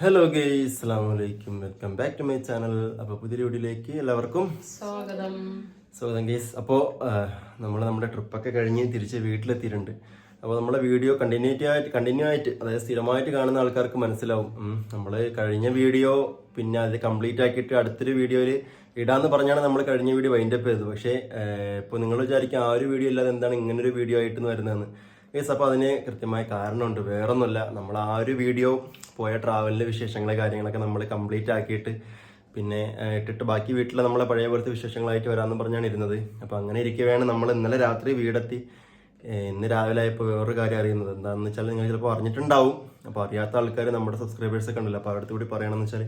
Hello guys അസ്സാം വലൈക്കും welcome back to my channel അപ്പോൾ പുതിയ വീഡിയോയിലേക്ക് എല്ലാവർക്കും സ്വാഗതം. സ്വാഗതം ഗെയ്സ് അപ്പോൾ നമ്മൾ നമ്മുടെ ട്രിപ്പൊക്കെ കഴിഞ്ഞ് തിരിച്ച് വീട്ടിലെത്തിയിട്ടുണ്ട്. അപ്പോൾ നമ്മളെ വീഡിയോ കണ്ടിന്യൂറ്റി ആയിട്ട് കണ്ടിന്യൂ ആയിട്ട് അതായത് സ്ഥിരമായിട്ട് കാണുന്ന ആൾക്കാർക്ക് മനസ്സിലാവും. നമ്മൾ കഴിഞ്ഞ വീഡിയോ പിന്നെ അത് കംപ്ലീറ്റ് ആക്കിയിട്ട് അടുത്തൊരു വീഡിയോയിൽ ഇടാന്ന് പറഞ്ഞാണ് നമ്മൾ കഴിഞ്ഞ വീഡിയോ വൈൻഡപ്പ് ചെയ്തത്. പക്ഷേ ഇപ്പോൾ നിങ്ങൾ വിചാരിക്കും ആ ഒരു വീഡിയോ ഇല്ലാതെ എന്താണ് ഇങ്ങനൊരു വീഡിയോ ആയിട്ട് വരുന്നതെന്ന്. ഗൈസ് അപ്പോൾ അതിന് കൃത്യമായ കാരണമുണ്ട്. വേറൊന്നുമല്ല. നമ്മൾ ആ ഒരു വീഡിയോ പോയ ട്രാവലിലെ വിശേഷങ്ങളെ കാര്യങ്ങളൊക്കെ നമ്മൾ കംപ്ലീറ്റ് ആക്കിയിട്ട് പിന്നെ ഇട്ടിട്ട് ബാക്കി വീട്ടിലെ നമ്മളെ പഴയ പോലത്തെ വിശേഷങ്ങളായിട്ട് വരാമെന്ന് പറഞ്ഞാണ് ഇരുന്നത്. അപ്പോൾ അങ്ങനെ ഇരിക്കവെയാണ് നമ്മൾ ഇന്നലെ രാത്രി വീടെത്തി. ഇന്ന് രാവിലെ ആയപ്പോൾ വേറൊരു കാര്യം അറിയുന്നത് എന്താണെന്ന് വെച്ചാൽ നിങ്ങൾ ചിലപ്പോൾ അറിഞ്ഞിട്ടുണ്ടാവും. അപ്പോൾ അറിയാത്ത ആൾക്കാർ നമ്മുടെ സബ്സ്ക്രൈബേഴ്സ് ഒക്കെ ഉണ്ടല്ലോ. അപ്പോൾ അവിടുത്തെ കൂടി പറയണമെന്ന് വെച്ചാൽ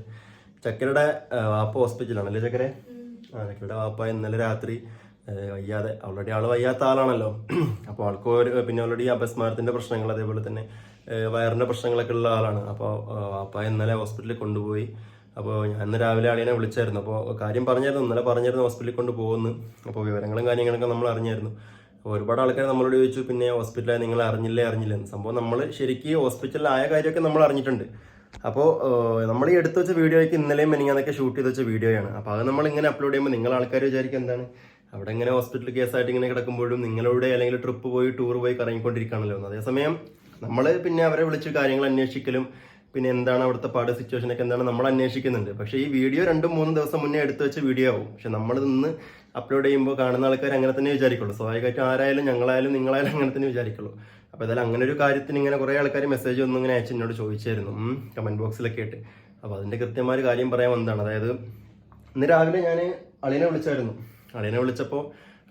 ചക്കരയുടെ വാപ്പ ഹോസ്പിറ്റലാണ് അല്ലേ ചക്കരെ? ആ ചക്കരയുടെ വാപ്പ ഇന്നലെ രാത്രി വയ്യാതെ ഓൾറെഡി ആൾ വയ്യാത്ത ആളാണല്ലോ. അപ്പോൾ ആൾക്ക് പിന്നെ ഓൾറെഡി അപസ്മാരത്തിന്റെ പ്രശ്നങ്ങൾ അതേപോലെ തന്നെ വയറിന്റെ പ്രശ്നങ്ങളൊക്കെ ഉള്ള ആളാണ്. അപ്പോൾ വാപ്പ ഇന്നലെ ഹോസ്പിറ്റലിൽ കൊണ്ടുപോയി. അപ്പോൾ ഞാൻ ഇന്ന് രാവിലെ ആളിനെ വിളിച്ചായിരുന്നു. അപ്പോൾ കാര്യം പറഞ്ഞായിരുന്നു. ഇന്നലെ പറഞ്ഞായിരുന്നു ഹോസ്പിറ്റലിൽ കൊണ്ട് പോകുന്നു അപ്പോൾ വിവരങ്ങളും കാര്യങ്ങളൊക്കെ നമ്മൾ അറിഞ്ഞായിരുന്നു. ഒരുപാട് ആൾക്കാർ നമ്മളോട് ചോദിച്ചു പിന്നെ ഹോസ്പിറ്റലായി നിങ്ങൾ അറിഞ്ഞില്ലേ? അറിഞ്ഞില്ലേ സംഭവം നമ്മൾ ശരിക്കും ഹോസ്പിറ്റലിലായ കാര്യമൊക്കെ നമ്മൾ അറിഞ്ഞിട്ടുണ്ട്. അപ്പോൾ നമ്മൾ ഈ എടുത്തു വെച്ച വീഡിയോയ്ക്ക് ഇന്നലെയും മെനിങ്ങാന്നൊക്കെ ഷൂട്ട് ചെയ്ത് വെച്ച വീഡിയോയാണ്. അപ്പോൾ അത് നമ്മൾ ഇങ്ങനെ അപ്ലോഡ് ചെയ്യുമ്പോൾ നിങ്ങൾ ആൾക്കാർ വിചാരിക്കും എന്താണ്? അവിടെ ഇങ്ങനെ ഹോസ്പിറ്റൽ കേസായിട്ട് ഇങ്ങനെ കിടക്കുമ്പോഴും നിങ്ങളുടെ അല്ലെങ്കിൽ ട്രിപ്പ് പോയി ടൂർ പോയി കറങ്ങിക്കൊണ്ടിരിക്കുകയാണല്ലോ. അതേസമയം നമ്മൾ പിന്നെ അവരെ വിളിച്ച് കാര്യങ്ങൾ അന്വേഷിക്കലും പിന്നെ എന്താണ് അവിടുത്തെ പാട് സിറ്റുവേഷൻ ഒക്കെ എന്താണ് നമ്മൾ അന്വേഷിക്കുന്നുണ്ട്. പക്ഷേ ഈ വീഡിയോ രണ്ടും മൂന്നും ദിവസം മുന്നേ എടുത്തു വെച്ച വീഡിയോ ആവും. പക്ഷെ നമ്മൾ നിന്ന് അപ്ലോഡ് ചെയ്യുമ്പോൾ കാണുന്ന ആൾക്കാർ അങ്ങനെ തന്നെ വിചാരിക്കുള്ളൂ. സ്വാഭാവികമായിട്ടും ആരായാലും ഞങ്ങളായാലും നിങ്ങളായാലും അങ്ങനെ തന്നെ വിചാരിക്കുള്ളൂ. അപ്പോൾ ഏതായാലും അങ്ങനെ ഒരു കാര്യത്തിന് ഇങ്ങനെ കുറേ ആൾക്കാർ മെസ്സേജ് ഒന്നും ഇങ്ങനെ അയച്ച് എന്നോട് ചോദിച്ചായിരുന്നു. കമന്റ് ബോക്സിലൊക്കെ ആയിട്ട് അപ്പോൾ അതിന്റെ കൃത്യമായ കാര്യം പറയാൻ വന്നതാണ്. അതായത് ഇന്ന് രാവിലെ ഞാൻ അളിയനെ വിളിച്ചായിരുന്നു. അളിയനെ വിളിച്ചപ്പോൾ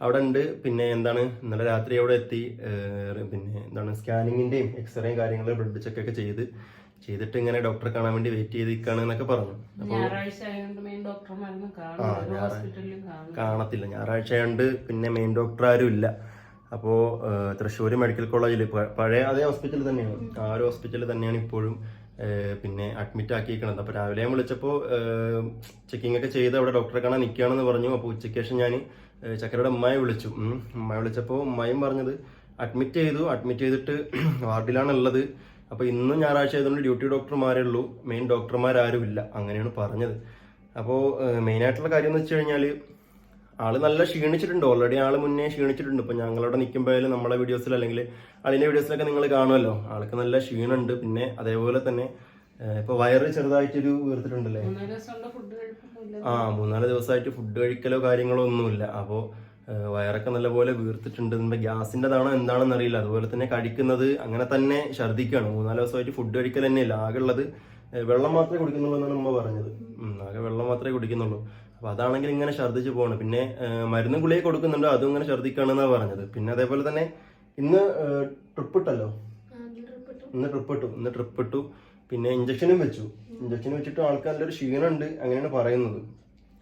അവിടെ ഉണ്ട് പിന്നെ എന്താണ്? ഇന്നലെ രാത്രി അവിടെ എത്തി. പിന്നെ എന്താണ്? സ്കാനിങ്ങിന്റെയും എക്സ്റേയും കാര്യങ്ങളും ബ്ലഡ് ചെക്ക് ഒക്കെ ചെയ്ത് ചെയ്തിട്ട് ഇങ്ങനെ ഡോക്ടറെ കാണാൻ വേണ്ടി വെയിറ്റ് ചെയ്തിരിക്കുകയാണ് എന്നൊക്കെ പറഞ്ഞു. കാണത്തില്ല. ഞായറാഴ്ച ആയതുകൊണ്ട് പിന്നെ മെയിൻ ഡോക്ടർ ആരും ഇല്ല. അപ്പോൾ തൃശ്ശൂർ മെഡിക്കൽ കോളേജിൽ പഴയ അതേ ഹോസ്പിറ്റലിൽ തന്നെയാണ്. ആ ഒരു ഹോസ്പിറ്റലിൽ തന്നെയാണ് ഇപ്പോഴും പിന്നെ അഡ്മിറ്റ് ആക്കിയിരിക്കണത് അപ്പോൾ രാവിലെ ഞാൻ വിളിച്ചപ്പോൾ ചെക്കിംഗ് ഒക്കെ ചെയ്ത് അവിടെ ഡോക്ടറെ കാണാൻ നിൽക്കുകയാണെന്ന് പറഞ്ഞു. അപ്പോൾ ഉച്ചയ്ക്ക് ശേഷം ഞാൻ ചക്കരയുടെ ഉമ്മയെ വിളിച്ചു. ഉമ്മയെ വിളിച്ചപ്പോൾ ഉമ്മയും പറഞ്ഞത് അഡ്മിറ്റ് ചെയ്തു അഡ്മിറ്റ് ചെയ്തിട്ട് വാർഡിലാണ് ഉള്ളത് അപ്പോൾ ഇന്നും ഞായറാഴ്ച ആയതുകൊണ്ട് ഡ്യൂട്ടി ഡോക്ടർമാരേ ഉള്ളൂ. മെയിൻ ഡോക്ടർമാരാരും ഇല്ല അങ്ങനെയാണ് പറഞ്ഞത്. അപ്പോൾ മെയിനായിട്ടുള്ള കാര്യം എന്ന് വെച്ച് കഴിഞ്ഞാൽ ആൾ നല്ല ക്ഷീണിച്ചിട്ടുണ്ട്. ഓൾറെഡി ആൾ മുന്നേ ക്ഷീണിച്ചിട്ടുണ്ട്. ഇപ്പൊ ഞങ്ങളവിടെ നിൽക്കുമ്പോഴായാലും നമ്മളെ വീഡിയോസിൽ അല്ലെങ്കിൽ ആളിന്റെ വീഡിയോസിലൊക്കെ നിങ്ങൾ കാണുമല്ലോ. ആൾക്ക് നല്ല ക്ഷീണമുണ്ട് പിന്നെ അതേപോലെ തന്നെ ഇപ്പൊ വയറ് ചെറുതായിട്ടൊരു വീർത്തിട്ടുണ്ടല്ലേ? ആ മൂന്നാൽ ദിവസമായിട്ട് ഫുഡ് കഴിക്കലോ കാര്യങ്ങളോ ഒന്നുമില്ല. അപ്പോൾ വയറൊക്കെ നല്ലപോലെ വീർത്തിട്ടുണ്ട്. നമ്മുടെ ഗ്യാസിന്റെതാണോ എന്താണെന്ന് അറിയില്ല. അതുപോലെ തന്നെ കഴിക്കുന്നത് അങ്ങനെ തന്നെ ഛർദ്ദിക്കുകയാണ്. മൂന്നാൽ ദിവസമായിട്ട് ഫുഡ് കഴിക്കൽ തന്നെയില്ല. ആകെ ഉള്ളത് വെള്ളം മാത്രമേ കുടിക്കുന്നുള്ളൂ എന്നാണ് ഉമ്മ പറഞ്ഞത്. ആകെ വെള്ളം മാത്രമേ കുടിക്കുന്നുള്ളൂ. അപ്പോൾ അതാണെങ്കിൽ ഇങ്ങനെ ഛർദ്ദിച്ച് പോകണം പിന്നെ മരുന്ന് ഗുളിക കൊടുക്കുന്നുണ്ട്. അതും ഇങ്ങനെ ഛർദ്ദിക്കുകയാണെന്നാണ് പറഞ്ഞത്. പിന്നെ അതേപോലെ തന്നെ ഇന്ന് ട്രിപ്പ് ഇട്ടല്ലോ? ഇന്ന് ട്രിപ്പ് ഇട്ടു. ഇന്ന് ട്രിപ്പ് ഇട്ടു. പിന്നെ ഇഞ്ചക്ഷനും വെച്ചു. ഇഞ്ചക്ഷൻ വെച്ചിട്ട് ആൾക്ക് നല്ലൊരു ക്ഷീണമുണ്ട് അങ്ങനെയാണ് പറയുന്നത്.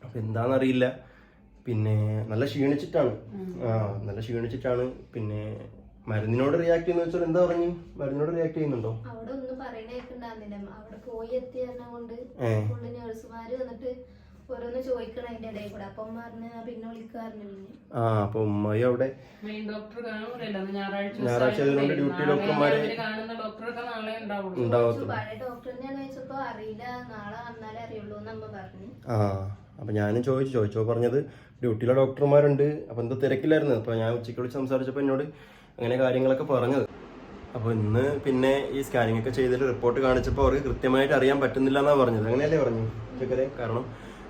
അപ്പൊ എന്താണെന്നറിയില്ല പിന്നെ നല്ല ക്ഷീണിച്ചിട്ടാണ്. ആ നല്ല ക്ഷീണിച്ചിട്ടാണ്. പിന്നെ മരുന്നിനോട് റിയാക്ട് ചെയ്യുന്ന വെച്ചാൽ എന്താ പറഞ്ഞു? മരുന്നിനോട് റിയാക്ട് ചെയ്യുന്നുണ്ടോ? അവിടെ ഒന്നും പറയണേക്കുണ്ടാകുന്നില്ല അവിടെ പോയി എത്തിയ കൊണ്ട് നേഴ്സുമാര് വന്നിട്ട് ഓരോന്ന് ചോദിക്കണം അതിന്റെ ഇടയിൽ കൂടെ. അപ്പം പറഞ്ഞ് "ആ, പിന്നെ വിളിക്കാറുണ്ട് പിന്നെ. ആ അപ്പൊ ഉമ്മയും അവിടെ? മെയിൻ ഡോക്ടർ കാണൂലല്ലോ. ഞായറാഴ്ച ഞായറാഴ്ച ആയതുകൊണ്ട് ഡ്യൂട്ടി ഡോക്ടർമാരെ അവർ കാണുന്ന ഡോക്ടറൊക്കെ നാളെ ഉണ്ടാവുള്ളൂ. ഉണ്ടാവത്തുള്ളൂ. പഴയ ഡോക്ടറിനെ ചോദിച്ചപ്പോ അറിയില്ല. നാളെ വന്നാലേ അറിയുള്ളൂ എന്ന് അമ്മ പറഞ്ഞു. ആ അപ്പൊ ഞാനും ചോദിച്ചു. ചോദിച്ചോ പറഞ്ഞത് ഡ്യൂട്ടിയിലെ ഡോക്ടർമാരുണ്ട് അപ്പൊ എന്തോ തിരക്കില്ലായിരുന്നു അപ്പൊ ഞാൻ ഉച്ചയ്ക്ക് വിളിച്ച് സംസാരിച്ചപ്പോൾ എന്നോട് അങ്ങനെ കാര്യങ്ങളൊക്കെ പറഞ്ഞത്. അപ്പോൾ ഇന്ന് പിന്നെ ഈ സ്കാനിങ് ഒക്കെ ചെയ്തിട്ട് റിപ്പോർട്ട് കാണിച്ചപ്പോൾ അവർക്ക് കൃത്യമായിട്ട് അറിയാൻ പറ്റുന്നില്ല എന്നാണ് പറഞ്ഞത്. അങ്ങനെയല്ലേ പറഞ്ഞു ചെക്കരെ കാരണം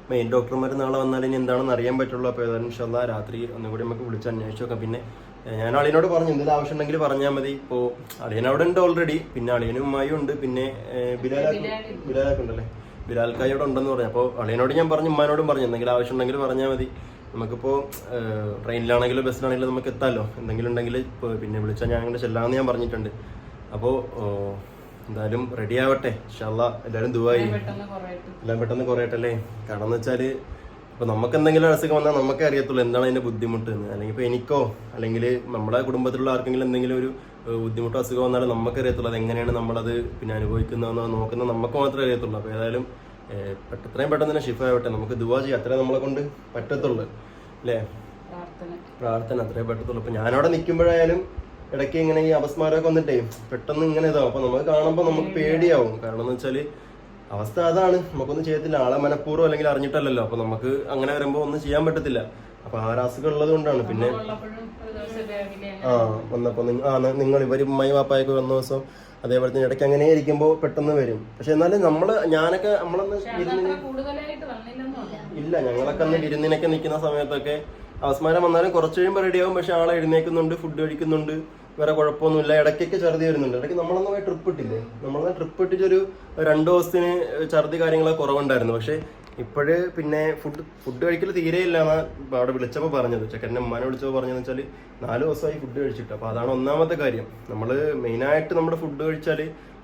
മെയിൻ ഡോക്ടർമാർ നാളെ വന്നാൽ ഇനി എന്താണെന്ന് അറിയാൻ പറ്റുള്ളൂ. അപ്പോൾ ഏതായാലും ഇൻഷാല്ലാ രാത്രി ഒന്നുകൂടി നമുക്ക് വിളിച്ച് അന്വേഷിച്ച് നോക്കാം. പിന്നെ ഞാൻ അളിയനോട് പറഞ്ഞു എന്തെങ്കിലും ആവശ്യം ഉണ്ടെങ്കിൽ പറഞ്ഞാൽ മതി. ഇപ്പോൾ അളിയൻ അവിടെ ഉണ്ട് ഓൾറെഡി പിന്നെ അളിയനും ഉമ്മായും ഉണ്ട്. പിന്നെ ഏഹ്, ബിലാലാക്കും ബിലാലാക്ക് ഉണ്ടല്ലേ? ബിലാൽക്കായി അവിടെ ഉണ്ടെന്ന് പറഞ്ഞു. അപ്പോൾ അളിയനോട് ഞാൻ പറഞ്ഞു ഉമ്മാനോടും പറഞ്ഞു എന്തെങ്കിലും ആവശ്യം ഉണ്ടെങ്കിൽ പറഞ്ഞാൽ മതി നമുക്കിപ്പോൾ ട്രെയിനിലാണെങ്കിലും ബസ്സിലാണെങ്കിലും നമുക്ക് എത്താമല്ലോ എന്തെങ്കിലും ഉണ്ടെങ്കിൽ പിന്നെ വിളിച്ചാൽ ഞാൻ അങ്ങനെ ചെല്ലാമെന്ന് ഞാൻ പറഞ്ഞിട്ടുണ്ട്. അപ്പോൾ എന്തായാലും റെഡി ആവട്ടെ. ഷല്ല എല്ലാവരും ദുബായി എല്ലാം പെട്ടെന്ന് കുറയട്ടല്ലേ കാരണം എന്ന് വെച്ചാൽ ഇപ്പൊ നമുക്ക് എന്തെങ്കിലും അസുഖം വന്നാൽ നമുക്കേ അറിയത്തുള്ളൂ എന്താണ് അതിന്റെ ബുദ്ധിമുട്ട് എന്ന്. അല്ലെങ്കിൽ ഇപ്പൊ എനിക്കോ അല്ലെങ്കിൽ നമ്മുടെ കുടുംബത്തിലുള്ള ആർക്കെങ്കിലും എന്തെങ്കിലും ഒരു ബുദ്ധിമുട്ടോ അസുഖം വന്നാലും നമുക്ക് അറിയത്തുള്ളൂ അത് എങ്ങനെയാണ് നമ്മളത് പിന്നെ അനുഭവിക്കുന്നതെന്നോ നോക്കുന്നത് നമുക്ക് മാത്രമേ അറിയത്തുള്ളൂ. അപ്പോൾ ഏതായാലും എത്രയും പെട്ടെന്ന് തന്നെ ഷിഫ ആവട്ടെ. നമുക്ക് ദുവാ ചെയ്യാം. അത്രേ നമ്മളെ കൊണ്ട് പറ്റത്തുള്ളൂ. അല്ലേ? പ്രാർത്ഥന അത്രേ പറ്റത്തുള്ളൂ. ഇപ്പൊ ഞാനവിടെ നിൽക്കുമ്പോഴായാലും ഇടയ്ക്ക് ഇങ്ങനെ ഈ അപസ്മാരമൊക്കെ വന്നിട്ടേ പെട്ടെന്ന് ഇങ്ങനെ ഇതാവും. അപ്പൊ നമ്മൾ കാണുമ്പോൾ നമുക്ക് പേടിയാവും. കാരണം എന്ന് വെച്ചാൽ അവസ്ഥ അതാണ്. നമുക്കൊന്നും ചെയ്യത്തില്ല. ആളെ മനഃപൂർവം അല്ലെങ്കിൽ അറിഞ്ഞിട്ടല്ലല്ലോ. അപ്പൊ നമുക്ക് അങ്ങനെ വരുമ്പോൾ ഒന്നും ചെയ്യാൻ പറ്റത്തില്ല. അപ്പൊ ആ അസുഖം ഉള്ളത് കൊണ്ടാണ്. പിന്നെ ആ വന്നപ്പോ ആ നിങ്ങൾ ഇവർ ഉമ്മായി വാപ്പായൊക്കെ വന്ന ദിവസം അതേപോലെ തന്നെ ഇടയ്ക്ക് അങ്ങനെ ഇരിക്കുമ്പോൾ പെട്ടെന്ന് വരും. പക്ഷെ എന്നാലും നമ്മൾ ഞാനൊക്കെ നമ്മളൊന്ന് ഇല്ല ഞങ്ങളൊക്കെ അന്ന് വിരുന്നിനൊക്കെ നിൽക്കുന്ന സമയത്തൊക്കെ അവസ്മാരം വന്നാലും കുറച്ച് കഴിയുമ്പോൾ റെഡിയാവും പക്ഷെ ആളെ എഴുന്നേക്കുന്നുണ്ട് ഫുഡ് കഴിക്കുന്നുണ്ട് വേറെ കുഴപ്പമൊന്നുമില്ല. ഇടയ്ക്കൊക്കെ ഛർദി വരുന്നുണ്ട്. ഇടയ്ക്ക് നമ്മളൊന്നും ട്രിപ്പ് ഇട്ടില്ലേ? നമ്മളൊന്ന് ട്രിപ്പ് ഇട്ടിട്ട് ഒരു രണ്ടു ദിവസത്തിന് ഛർദി കാര്യങ്ങളൊക്കെ കുറവുണ്ടായിരുന്നു. പക്ഷേ ഇപ്പോഴ് പിന്നെ ഫുഡ് ഫുഡ് കഴിക്കൽ തീരെ ഇല്ല അവിടെ വിളിച്ചപ്പോൾ പറഞ്ഞത്. ചെക്കന്റെ ഉമ്മാനെ വിളിച്ചപ്പോൾ പറഞ്ഞതെന്ന് വെച്ചാൽ നാല് ദിവസമായി ഫുഡ് കഴിച്ചിട്ട്. അപ്പോൾ അതാണ് ഒന്നാമത്തെ കാര്യം. നമ്മൾ മെയിനായിട്ട് നമ്മുടെ ഫുഡ് കഴിച്ചാൽ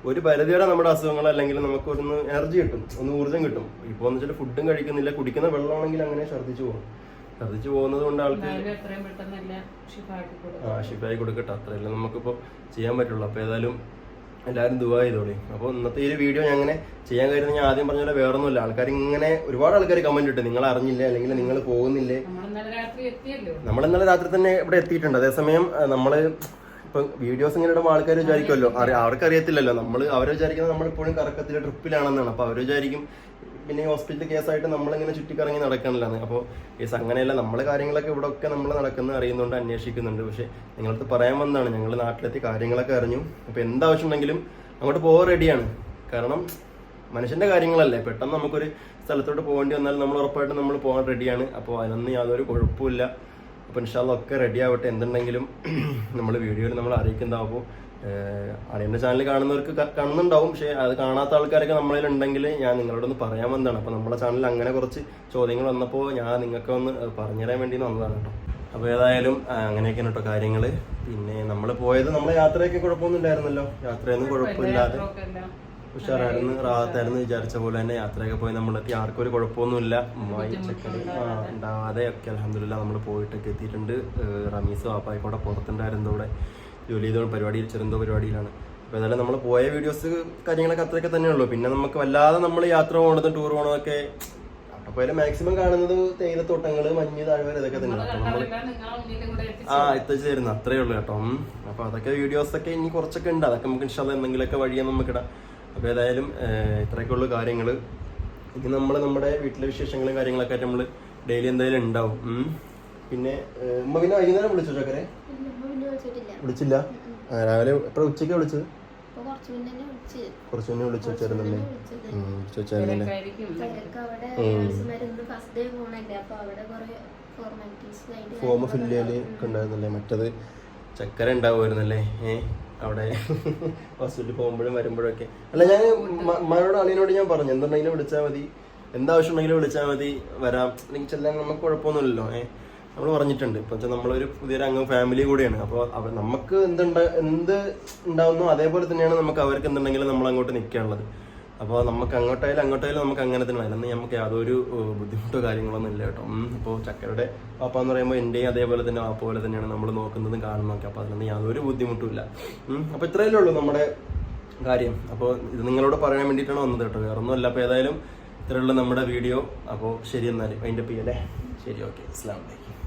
ഒരു പരിധിവരെ നമ്മുടെ അസുഖങ്ങൾ അല്ലെങ്കിൽ നമുക്ക് ഒന്ന് എനർജി കിട്ടും ഒന്ന് ഊർജം കിട്ടും. ഇപ്പോൾ എന്ന് വെച്ചാൽ ഫുഡും കഴിക്കുന്നില്ല കുടിക്കുന്ന വെള്ളമാണെങ്കിൽ അങ്ങനെ ഛർദ്ദിച്ചു പോകും. ഛർദ്ദിച്ചു പോകുന്നത് കൊണ്ട് ആൾക്ക് ആ ഷിഫായി കൊടുക്കട്ടെ. അത്രയല്ല നമുക്കിപ്പോൾ ചെയ്യാൻ പറ്റുള്ളൂ. അപ്പോൾ ഏതായാലും എല്ലാവരും ദുവാ ചെയ്തോളി. അപ്പോൾ ഇന്നത്തെ ഈ ഒരു വീഡിയോ ഞാൻ അങ്ങനെ ചെയ്യാൻ കാര്യം ഞാൻ ആദ്യം പറഞ്ഞ പോലെ വേറൊന്നുമില്ല. ആൾക്കാർ ഇങ്ങനെ ഒരുപാട് ആൾക്കാർ കമന്റ് ഇട്ട് നിങ്ങൾ അറിഞ്ഞില്ല? അല്ലെങ്കിൽ നിങ്ങൾ പോകുന്നില്ലേ? നമ്മൾ ഇന്നലെ രാത്രി തന്നെ ഇവിടെ എത്തിയിട്ടുണ്ട്. അതേസമയം നമ്മൾ ഇപ്പം വീഡിയോസ് ഇങ്ങനെ ഇടുമ്പോൾ ആൾക്കാർ വിചാരിക്കുമല്ലോ. അവർക്ക് അറിയത്തില്ലല്ലോ. നമ്മൾ അവർ വിചാരിക്കുന്നത് നമ്മളിപ്പോഴും കറക്കത്തിലെ ട്രിപ്പിലാണെന്നാണ് അപ്പോൾ അവർ വിചാരിക്കും പിന്നെ ഹോസ്പിറ്റൽ കേസായിട്ട് നമ്മളിങ്ങനെ ചുറ്റിക്കറങ്ങി നടക്കണില്ലാണ് അപ്പോൾ കേസ് അങ്ങനെയല്ല നമ്മളെ കാര്യങ്ങളൊക്കെ ഇവിടെ ഒക്കെ നമ്മൾ നടക്കുന്നത് അറിയുന്നുണ്ട് അന്വേഷിക്കുന്നുണ്ട്. പക്ഷേ നിങ്ങളടുത്ത് പറയാൻ വന്നതാണ് ഞങ്ങൾ നാട്ടിലെത്തി കാര്യങ്ങളൊക്കെ അറിഞ്ഞു. അപ്പോൾ എന്താവശ്യം ഉണ്ടെങ്കിലും അങ്ങോട്ട് പോകാൻ റെഡിയാണ്. കാരണം മനുഷ്യന്റെ കാര്യങ്ങളല്ലേ പെട്ടെന്ന് നമുക്കൊരു സ്ഥലത്തോട്ട് പോകേണ്ടി വന്നാൽ നമ്മൾ ഉറപ്പായിട്ടും നമ്മൾ പോകാൻ റെഡിയാണ്. അപ്പോൾ അതിനൊന്നും യാതൊരു കുഴപ്പമില്ല അപ്പോൾ ഇൻഷാല്ല ഒക്കെ റെഡി ആവട്ടെ. എന്തുണ്ടെങ്കിലും നമ്മൾ വീഡിയോയിൽ നമ്മൾ അറിയിക്കുന്നതാകുമ്പോൾ അളിയന്റെ ചാനൽ കാണുന്നവർക്ക് കാണുന്നുണ്ടാവും. പക്ഷേ അത് കാണാത്ത ആൾക്കാരൊക്കെ നമ്മളിൽ ഉണ്ടെങ്കിൽ ഞാൻ നിങ്ങളോടൊന്ന് പറയാൻ വന്നതാണ്. അപ്പോൾ നമ്മുടെ ചാനലിൽ അങ്ങനെ കുറച്ച് ചോദ്യങ്ങൾ വന്നപ്പോൾ ഞാൻ നിങ്ങൾക്ക് ഒന്ന് പറഞ്ഞുതരാൻ വേണ്ടി വന്നതാണ് കേട്ടോ. അപ്പോൾ ഏതായാലും അങ്ങനെയൊക്കെയാണ് കേട്ടോ കാര്യങ്ങൾ പിന്നെ നമ്മൾ പോയത് നമ്മളെ യാത്രയൊക്കെ കുഴപ്പമൊന്നും ഇല്ലായിരുന്നല്ലോ. യാത്രയൊന്നും കുഴപ്പമില്ലാതെ ഉഷാറായിരുന്നു. റാഹത്തായിരുന്നു വിചാരിച്ച പോലെ തന്നെ യാത്രയൊക്കെ പോയി. നമ്മളെത്തി ആർക്കും ഒരു കുഴപ്പമൊന്നുമില്ല. ഉമ്മായി ചെക്കടി ഉണ്ടാവാതെ ഒക്കെ അലഹമില്ല നമ്മൾ പോയിട്ടൊക്കെ എത്തിയിട്ടുണ്ട്. റമീസ് വാപ്പായിക്കോടെ പുറത്തുണ്ടായിരുന്നു ഇവിടെ. ജോലി ചെയ്ത പരിപാടിയിൽ ചെറുന്തോ പരിപാടിയിലാണ്. അപ്പോൾ ഏതായാലും നമ്മൾ പോയ വീഡിയോസ് കാര്യങ്ങളൊക്കെ അത്രയൊക്കെ തന്നെയുള്ളൂ. പിന്നെ നമുക്ക് വല്ലാതെ നമ്മൾ യാത്ര പോകണതും ടൂർ പോകണതൊക്കെ അപ്പോൾ മാക്സിമം കാണുന്നത് തേയിലത്തോട്ടങ്ങൾ മഞ്ഞ് താഴ്വര ഇതൊക്കെ തന്നെയാണ്. അപ്പോൾ നമ്മൾ ആ എത്തിച്ചു തരുന്ന അത്രേ ഉള്ളൂ കേട്ടോ. അപ്പോൾ അപ്പൊ അതൊക്കെ വീഡിയോസ് ഒക്കെ ഇനി കുറച്ചൊക്കെ ഉണ്ട്. അതൊക്കെ നമുക്ക് ഇൻഷാല്ല എന്തെങ്കിലുമൊക്കെ വഴിയാ നമുക്ക് ഇടാം. അപ്പൊ ഏതായാലും ഇത്രയൊക്കെ ഉള്ളു കാര്യങ്ങൾ ഇനി നമ്മൾ നമ്മുടെ വീട്ടിലെ വിശേഷങ്ങളും കാര്യങ്ങളൊക്കെ ആയിട്ട് നമ്മൾ ഡെയിലി എന്തായാലും ഉണ്ടാവും. പിന്നെ ഏഹ്, ഉമ്മ പിന്നെ വൈകുന്നേരം വിളിച്ചോ ചക്കരെ? വിളിച്ചില്ല? രാവിലെ എപ്പോഴും ഉച്ചയ്ക്ക് വിളിച്ചത്? കുറച്ചു കുറച്ച് മുന്നേ വിളിച്ച് വെച്ചായിരുന്നല്ലേ? വിളിച്ചു വെച്ചായിരുന്നല്ലേ? അവിടെ മരുന്ന് ഫസ്റ്റ് ഡേ പോണല്ലേ അപ്പൊ അവിടെ കുറെ ഫോർമാലിറ്റീസ് ആയിട്ട് ഫോം ഫില്ല് ചെയ്യൽ ഒക്കെ ഉണ്ടായിരുന്നല്ലേ? മറ്റത് ചക്കര ഉണ്ടാവുമായിരുന്നല്ലേ? ഏ അവിടെ ഹോസ്പിറ്റലിൽ പോകുമ്പോഴും വരുമ്പോഴൊക്കെ അല്ല ഞാൻ മകളോട് അളിയനോട് ഞാൻ പറഞ്ഞു എന്തുണ്ടെങ്കിലും വിളിച്ചാൽ മതി എന്താവശ്യം ഉണ്ടെങ്കിലും വിളിച്ചാൽ മതി വരാം. അല്ലെങ്കിൽ ചെല്ലാൻ നമുക്ക് കുഴപ്പമൊന്നുമില്ലല്ലോ ഏ. നമ്മൾ പറഞ്ഞിട്ടുണ്ട്. ഇപ്പം നമ്മളൊരു പുതിയൊരു അംഗം ഫാമിലി കൂടിയാണ്. അപ്പോൾ നമുക്ക് എന്തുണ്ട എന്ത് ഉണ്ടാവുന്നോ അതേപോലെ തന്നെയാണ് നമുക്ക് അവർക്ക് എന്തുണ്ടെങ്കിലും നമ്മൾ അങ്ങോട്ട് നിൽക്കാനുള്ളത് അപ്പോൾ നമുക്ക് അങ്ങോട്ടായാലും അങ്ങോട്ടായാലും നമുക്ക് അങ്ങനെ തന്നെ അതിലൊന്നും നമുക്ക് യാതൊരു ബുദ്ധിമുട്ടോ കാര്യങ്ങളൊന്നും ഇല്ല കേട്ടോ. ഇപ്പോൾ ചക്കരുടെ പാപ്പ എന്ന് പറയുമ്പോൾ എന്റെയും അതേപോലെ തന്നെ പാപ്പ പോലെ തന്നെയാണ് നമ്മൾ നോക്കുന്നതും കാണുന്നതൊക്കെ. അപ്പോൾ അതിലൊന്നും യാതൊരു ബുദ്ധിമുട്ടുമില്ല അപ്പോൾ ഇത്രയല്ലേ ഉള്ളൂ നമ്മുടെ കാര്യം. അപ്പോൾ ഇത് നിങ്ങളോട് പറയാൻ വേണ്ടിയിട്ടാണ് വന്നത് കേട്ടോ. വേറെ ഒന്നും അല്ല. അപ്പോൾ ഏതായാലും ഇത്രയുള്ള നമ്മുടെ വീഡിയോ. അപ്പോൾ ശരി എന്നാൽ അതിന്റെ പി അല്ലേ ശരി ഓക്കെ അസ്ലാം വലൈക്കും